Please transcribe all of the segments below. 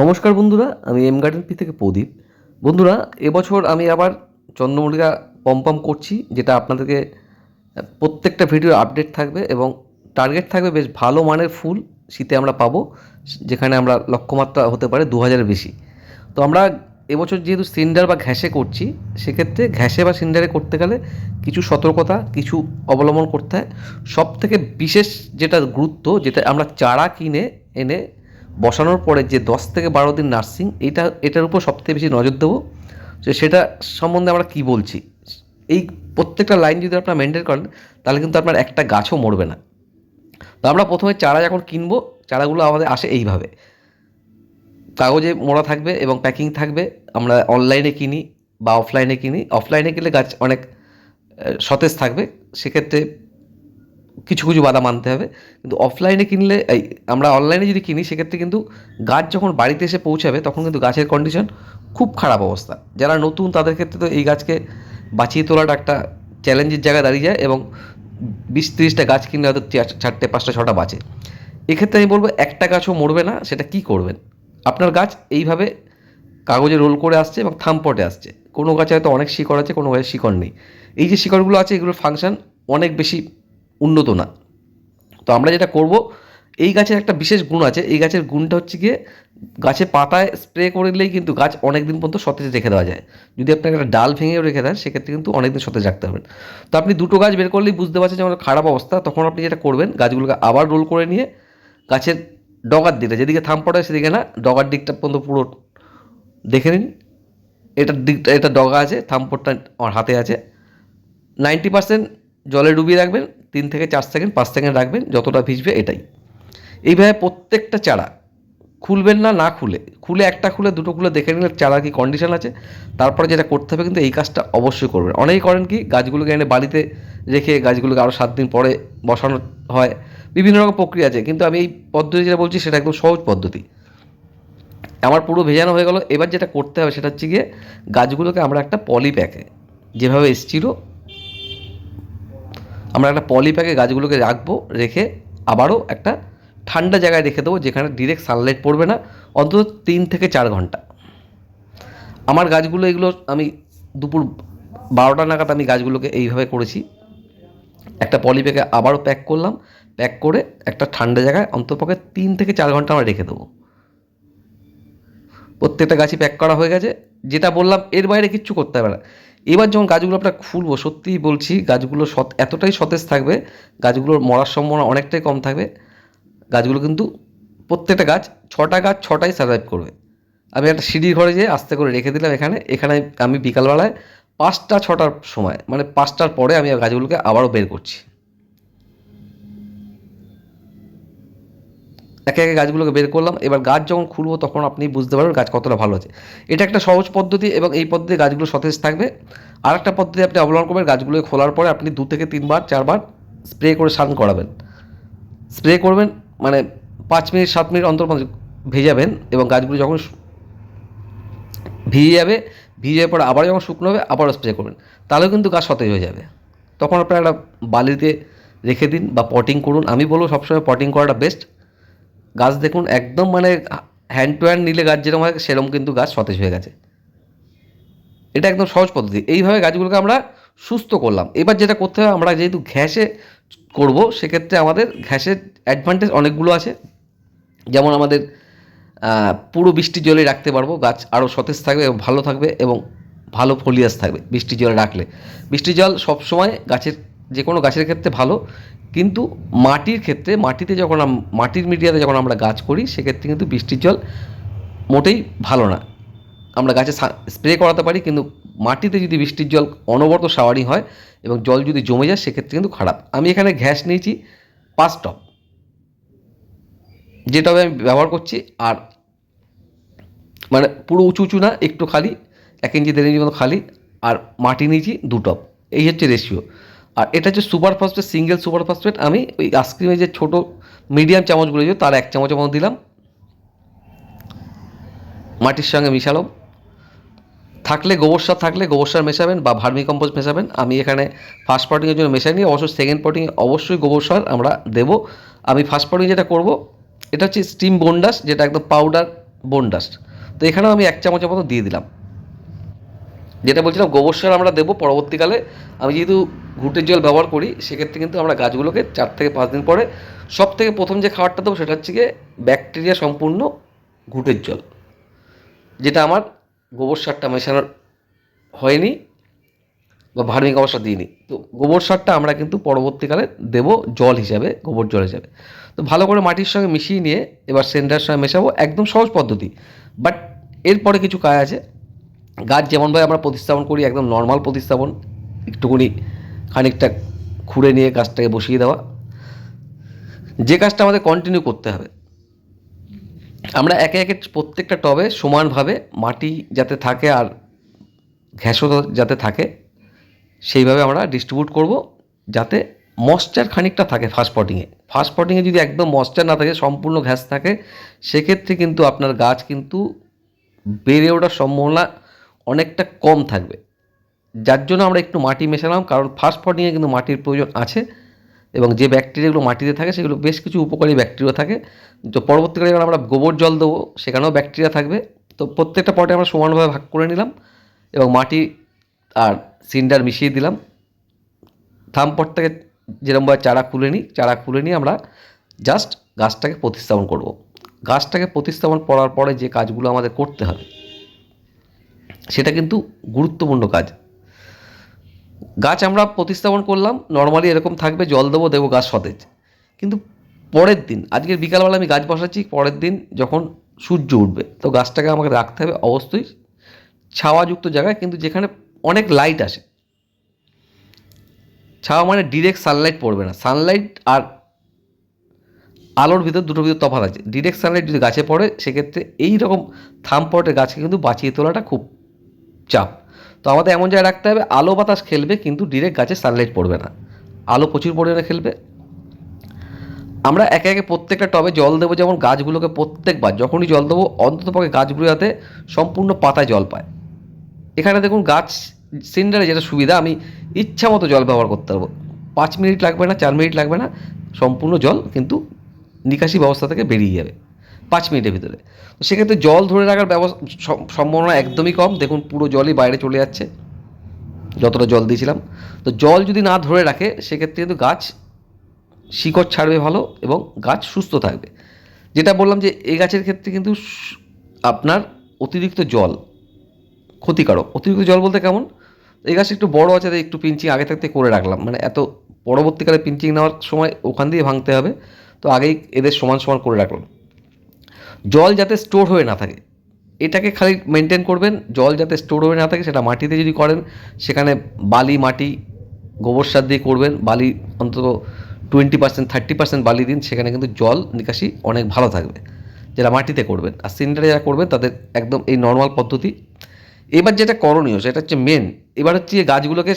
নমস্কার বন্ধুরা, আমি এম গার্ডেন পি থেকে প্রদীপ। বন্ধুরা, এবছর আমি আবার চন্দ্রমল্লিকা পম্পম করছি, যেটা আপনাদেরকে প্রত্যেকটা ভিডিও আপডেট থাকবে এবং টার্গেট থাকবে বেশ ভালো মানের ফুল শীতে আমরা পাবো, যেখানে আমরা লক্ষ্যমাত্রা হতে পারে দু হাজারের বেশি। তো আমরা এবছর যেহেতু সিন্ডার বা ঘ্যাসে করছি, সেক্ষেত্রে ঘ্যাসে বা সিন্ডারে করতে গেলে কিছু সতর্কতা, কিছু অবলম্বন করতে হয়। সব থেকে বিশেষ যেটা গুরুত্ব, যেটা আমরা চারা কিনে, এনে বসানোর পরে যে দশ থেকে বারো দিন নার্সিং, এইটা, এটার উপর সবথেকে বেশি নজর দেবো যে সেটা সম্বন্ধে আমরা কী বলছি। এই প্রত্যেকটা লাইন যদি আপনারা মেনটেন করেন, তাহলে কিন্তু আপনার একটা গাছও মরবে না। তো আমরা প্রথমে চারা যখন কিনবো, চারাগুলো আমাদের আসে এইভাবে। কাগজে মোড়া থাকবে এবং প্যাকিং থাকবে, আমরা অনলাইনে কিনি বা অফলাইনে কিনি। অফলাইনে কিনলে গাছ অনেক সতেজ থাকবে। সেক্ষেত্রে কিছু কিছু বাধা মানতে হবে। কিন্তু অফলাইনে কিনলে, এই আমরা অনলাইনে যদি কিনি, সেক্ষেত্রে কিন্তু গাছ যখন বাড়িতে এসে পৌঁছাবে, তখন কিন্তু গাছের কন্ডিশন খুব খারাপ অবস্থা। যারা নতুন, তাদের ক্ষেত্রে তো এই গাছকে বাঁচিয়ে তোলাটা একটা চ্যালেঞ্জের জায়গায় দাঁড়িয়ে যায় এবং বিশ তিরিশটা গাছ কিনলে হয়তো চারটে, পাঁচটা, ছটা বাঁচে। এক্ষেত্রে আমি বলব, একটা গাছও মরবে না, সেটা কি করবেন? আপনার গাছ এইভাবে কাগজে রোল করে আসছে এবং থামপটে আসছে। কোনো গাছে হয়তো অনেক শিকড় আছে, কোনো গাছে শিকড় নেই। এই যে শিকড়গুলো আছে, এগুলোর ফাংশন অনেক বেশি উন্নত না। তো আমরা যেটা করব, এই গাছের একটা বিশেষ গুণ আছে, এই গাছের গুণটা হচ্ছে গিয়ে গাছে পাতায় স্প্রে করলেই কিন্তু গাছ অনেক দিন পর্যন্ত সতেজ রেখে দেওয়া যায়। যদি আপনাকে একটা ডাল ভেঙেও রেখে দেন, সেক্ষেত্রে কিন্তু অনেক দিন সতেজ রাখতে পারবেন। তো আপনি দুটো গাছ বের করলেই বুঝতে পারছেন যে আমার খারাপ অবস্থা। তখন আপনি যেটা করবেন, গাছগুলোকে আবার রোল করে নিয়ে গাছের ডগার দিকটা, যেদিকে থাম পড়ে সেদিকে না, ডগার দিকটা পর্যন্ত পুরো দেখে নিন। এটার দিকটা, এটা ডগা আছে থাম্পটটা আমার হাতে আছে। নাইনটি পার্সেন্ট জলে ডুবিয়ে রাখবেন তিন থেকে চার সেকেন্ড, পাঁচ সেকেন্ড রাখবেন, যতটা ভিজবে এটাই। এইভাবে প্রত্যেকটা চারা খুলবেন না না খুলে। খুলে একটা খুলে, দুটো খুলে দেখে নিলে চারা কি কন্ডিশন আছে? তারপরে যেটা করতে হবে কিন্তু এই কাজটা অবশ্যই করবেন। অনেকেই করেন কি, গাছগুলোকে এনে বাড়িতে রেখে গাছগুলোকে আরও সাত দিন পরে বসানো হয়। বিভিন্ন রকম প্রক্রিয়া আছে, কিন্তু আমি এই পদ্ধতি যেটা বলছি, সেটা একদম সহজ পদ্ধতি। আমার পুরো ভেজানো হয়ে গেল। এবার যেটা করতে হবে সেটা হচ্ছে গিয়ে গাছগুলোকে আমরা একটা পলি প্যাকে যেভাবে এসছিল আমরা একটা পলি প্যাকে গাছগুলোকে রাখব, রেখে আবারও একটা ঠান্ডা জায়গায় রেখে দেবো, যেখানে ডিরেক্ট সানলাইট পড়বে না, অন্তত তিন থেকে চার ঘণ্টা। আমার গাছগুলো এগুলো আমি দুপুর বারোটা নাগাদ আমি গাছগুলোকে এইভাবে করেছি। একটা পলি ব্যাগে আবারও প্যাক করলাম, প্যাক করে একটা ঠান্ডা জায়গায় অন্ততপক্ষে তিন থেকে চার ঘণ্টা আমরা রেখে দেবো। প্রত্যেকটা গাছই প্যাক করা হয়ে গেছে। যেটা বললাম, এর বাইরে কিচ্ছু করতে হবে না। এবার যখন গাছগুলো আমরা খুলবো, সত্যিই বলছি গাছগুলো সত, এতটাই সতেজ থাকবে, গাছগুলোর মরার সম্ভাবনা অনেকটাই কম থাকবে। গাছগুলো কিন্তু প্রত্যেকটা গাছ ছটা গাছ ছটাই সার্ভাইভ করবে। আমি একটা সিঁড়ির ঘরে যেয়ে আস্তে করে রেখে দিলাম এখানে এখানে আমি বিকালবেলায় পাঁচটা ছটার সময় মানে পাঁচটার পরে আমি গাছগুলোকে আবারও বের করছি। একে একে গাছগুলোকে বের করলাম। এবার গাছ যখন খুলবো তখন আপনি বুঝতে পারবেন গাছ কতটা ভালো আছে। এটা একটা সহজ পদ্ধতি এবং এই পদ্ধতি গাছগুলো সতেজ থাকবে। আর একটা পদ্ধতি আপনি অবলম্বন করবেন গাছগুলোকে খোলার পরে আপনি দু থেকে তিনবার, চারবার স্প্রে করে স্নান করাবেন। স্প্রে করবেন মানে পাঁচ মিনিট, সাত মিনিট অন্তর অন্তর ভেজাবেন এবং গাছগুলো যখন ভিজে যাবে, ভিজে যাওয়ার পরে আবার যখন শুকনো হবে আবারও স্প্রে করবেন। তাহলেও কিন্তু গাছ সতেজ হয়ে যাবে। তখন আপনারা একটা বালিতে রেখে দিন বা পটিং করুন। আমি বলব সবসময় পটিং করাটা বেস্ট গাছ দেখুন, একদম মানে হ্যান্ড টু হ্যান্ড নিলে গাছ যেরকম হয়, সেরকম কিন্তু গাছ সতেজ হয়ে গেছে। এটা একদম সহজ পদ্ধতি। এইভাবে গাছগুলোকে আমরা সুস্থ করলাম। এবার যেটা করতে হবে আমরা যেহেতু ঘ্যাসে করব, সেক্ষেত্রে আমাদের ঘ্যাসের অ্যাডভান্টেজ অনেকগুলো আছে। যেমন আমাদের পুরো বৃষ্টির জলে রাখতে পারব, গাছ আরও সতেজ থাকবে এবং ভালো থাকবে এবং ভালো ফলিয়াস থাকবে বৃষ্টির জলে রাখলে। বৃষ্টির জল সবসময় গাছের যে কোনো গাছের ক্ষেত্রে ভালো, কিন্তু মাটির ক্ষেত্রে, মাটিতে যখন মাটির মিডিয়াতে যখন আমরা গাছ করি, সেক্ষেত্রে কিন্তু বৃষ্টির জল মোটেই ভালো না। আমরা গাছে স্প্রে করাতে পারি, কিন্তু মাটিতে যদি বৃষ্টির জল অনবরত শাওয়ারিং হয় এবং জল যদি জমে যায়, সেক্ষেত্রে কিন্তু খারাপ। আমি এখানে ঘ্যাস নিয়েছি, পাঁচ টপ যে টবে আমি ব্যবহার করছি, আর মানে পুরো উঁচু উঁচু না, একটু খালি, এক ইঞ্চি দেড় ইঞ্চি মতো খালি, আর মাটি নিয়েছি দু টপ এই হচ্ছে রেশিও আর এটা হচ্ছে super phosphate single super phosphate আমি ওই আইসক্রিমের যে ছোটো মিডিয়াম চামচগুলো যে তার এক চামচের মতো দিলাম। মাটির সঙ্গে মিশালাম। থাকলে গোবর সার, থাকলে গোবর সার মেশাবেন বা ভার্মি কম্পোস্ট মেশাবেন। আমি এখানে ফার্স্ট পটিংয়ের জন্য মেশাই নিই অবশ্যই সেকেন্ড পটিংয়ে অবশ্যই গোবর সার আমরা দেবো। আমি ফার্স্ট পটিং যেটা করব, এটা হচ্ছে স্টিম বন্ডাস যেটা একদম পাউডার বোন ডাস্ট তো এখানেও আমি এক চামচের মতো দিয়ে দিলাম। যেটা বলছিলাম, গোবর সার আমরা দেবো পরবর্তীকালে। আমি যেহেতু ঘুটের জল ব্যবহার করি, সেক্ষেত্রে কিন্তু আমরা গাছগুলোকে চার থেকে পাঁচ দিন পরে সব থেকে প্রথম যে খাবারটা দেবো সেটা হচ্ছে গিয়ে ব্যাকটেরিয়া সম্পূর্ণ ঘুটের জল, যেটা আমার গোবর সারটা মেশানোর হয়নি বা ভার্মি কম্পোস্টটা দিইনি। তো গোবর সারটা আমরা কিন্তু পরবর্তীকালে দেব জল হিসাবে, গোবর জল হিসাবে। তো ভালো করে মাটির সঙ্গে মিশিয়ে নিয়ে এবার সেন্টার সঙ্গে মেশাবো, একদম সহজ পদ্ধতি। বাট এরপরে কিছু কাজ আছে। গাছ যেমনভাবে আমরা প্রতিস্থাপন করি, একদম নর্মাল প্রতিস্থাপন একটুকুনি খানিকটা খুঁড়ে নিয়ে গাছটাকে বসিয়ে দেওয়া। যে কাজটা আমাদের কন্টিনিউ করতে হবে। আমরা একে একে প্রত্যেকটা টবে সমানভাবে মাটি যাতে থাকে আর ঘ্যাসও যাতে থাকে, সেইভাবে আমরা ডিস্ট্রিবিউট করব যাতে মশ্চার খানিকটা থাকে ফার্স্ট পটিংয়ে ফার্স্ট পটিংয়ে যদি একদম মশ্চার না থাকে, সম্পূর্ণ ঘ্যাস থাকে, সেক্ষেত্রে কিন্তু আপনার গাছ কিন্তু বেড়ে ওঠার সম্ভাবনা অনেকটা কম থাকবে। যার জন্য আমরা একটু মাটি মেশালাম, কারণ ফার্স্ট পটিংয়ে কিন্তু মাটির প্রয়োজন আছে এবং যে ব্যাকটেরিয়াগুলো মাটিতে থাকে সেগুলো বেশ কিছু উপকারী ব্যাকটেরিয়া থাকে। তো পরবর্তীকালে যখন আমরা গোবর জল দেবো, সেখানেও ব্যাকটেরিয়া থাকবে। তো প্রত্যেকটা পটে আমরা সমানভাবে ভাগ করে নিলাম এবং মাটি আর সিন্ডার মিশিয়ে দিলাম। থামপট থেকে যেরকমভাবে চারা খুলে নিই, চারা খুলে নিয়ে আমরা জাস্ট গাছটাকে প্রতিস্থাপন করব। গাছটাকে প্রতিস্থাপন করার পরে যে কাজগুলো আমাদের করতে হবে, সেটা কিন্তু গুরুত্বপূর্ণ কাজ। গাছ আমরা প্রতিস্থাপন করলাম নর্মালি এরকম থাকবে, জল দেবো দেবো গাছ সতেজ। কিন্তু পরের দিন, আজকের বিকালবেলা আমি গাছ বসাচ্ছি, পরের দিন যখন সূর্য উঠবে, তো গাছটাকে আমাকে রাখতে হবে অবশ্যই ছাওয়াযুক্ত জায়গায়, কিন্তু যেখানে অনেক লাইট আসে। ছাওয়া মানে ডিরেক্ট সানলাইট পড়বে না। সানলাইট আর আলোর ভিতর দুটোর ভিতর তফাৎ আছে। ডিরেক্ট সানলাইট যদি গাছে পড়ে, সেক্ষেত্রে এই রকম থাম গাছকে কিন্তু বাঁচিয়ে তোলাটা খুব চাপ। তো আমাদের এমন জায়গায় রাখতে হবে, আলো বাতাস খেলবে কিন্তু ডিরেক্ট গাছে সানলাইট পড়বে না। আলো প্রচুর পরিমাণে খেলবে। আমরা একে একে প্রত্যেকটা টবে জল দেবো, যেমন গাছগুলোকে প্রত্যেকবার যখনই জল দেবো, অন্তত পক্ষে গাছগুলো যাতে সম্পূর্ণ পাতায় জল পায়। এখানে দেখুন গাছ সিন্ডারে যেটা সুবিধা, আমি ইচ্ছা মতো জল ব্যবহার করতে পারব। পাঁচ মিনিট লাগবে না, চার মিনিট লাগবে না, সম্পূর্ণ জল কিন্তু নিকাশি ব্যবস্থা থেকে বেরিয়ে যাবে। পাঁচ মিনিটের ভিতরে। তো সেক্ষেত্রে জল ধরে রাখার ব্যবস্থা সম্ভাবনা একদমই কম। দেখুন, পুরো জলই বাইরে চলে যাচ্ছে, যতটা জল দিয়েছিলাম। তো জল যদি না ধরে রাখে, সেক্ষেত্রে কিন্তু গাছ শিকড় ছাড়বে ভালো এবং গাছ সুস্থ থাকবে। যেটা বললাম যে, এই গাছের ক্ষেত্রে কিন্তু আপনার অতিরিক্ত জল ক্ষতিকারক। অতিরিক্ত জল বলতে কেমন? এই গাছ একটু বড় আছে একটু পিঞ্চিং আগে থাকতে করে রাখলাম। মানে এত পরবর্তীকালে পিঞ্চিং নেওয়ার সময় ওখান দিয়ে ভাঙতে হবে। তো আগেই এদের সমান সমান করে রাখলাম। জল যাতে স্টোর হয়ে না থাকে। এটাকে খালি মেনটেন করবেন, জল যাতে স্টোর হয়ে না থাকে সেটা মাটিতে যদি করেন, সেখানে বালি, মাটি, গোবর সার দিয়ে করবেন, বালি অন্তত টোয়েন্টি পার্সেন্ট থার্টি পার্সেন্ট বালি দিন, সেখানে কিন্তু জল নিকাশি অনেক ভালো থাকবে। যারা মাটিতে করবেন, আর সিন্ডারে যারা করবেন, তাদের একদম এই নর্মাল পদ্ধতি। এবার যেটা করণীয়, সেটা হচ্ছে মেন এবার হচ্ছে গাছগুলোকে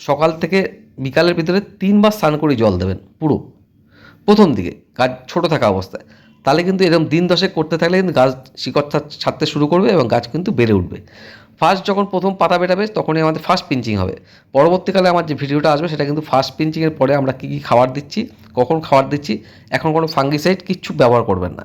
সকাল থেকে বিকালের ভিতরে তিনবার স্নান করে জল দেবেন, পুরো। প্রথম দিকে, গাছ ছোটো থাকা অবস্থায়। তাহলে কিন্তু এরকম দিন দশেক করতে থাকলে কিন্তু গাছ শিকড় ছাড়তে শুরু করবে এবং গাছ কিন্তু বেড়ে উঠবে। ফার্স্ট যখন প্রথম পাতা বেটাবে তখনই আমাদের ফার্স্ট পিঞ্চিং হবে। পরবর্তীকালে আমার যে ভিডিওটা আসবে, সেটা কিন্তু ফার্স্ট পিঞ্চিংয়ের পরে আমরা কী কী খাবার দিচ্ছি, কখন খাবার দিচ্ছি, এখন কোনো ফাঙ্গিসাইড কিচ্ছু ব্যবহার করবেন না।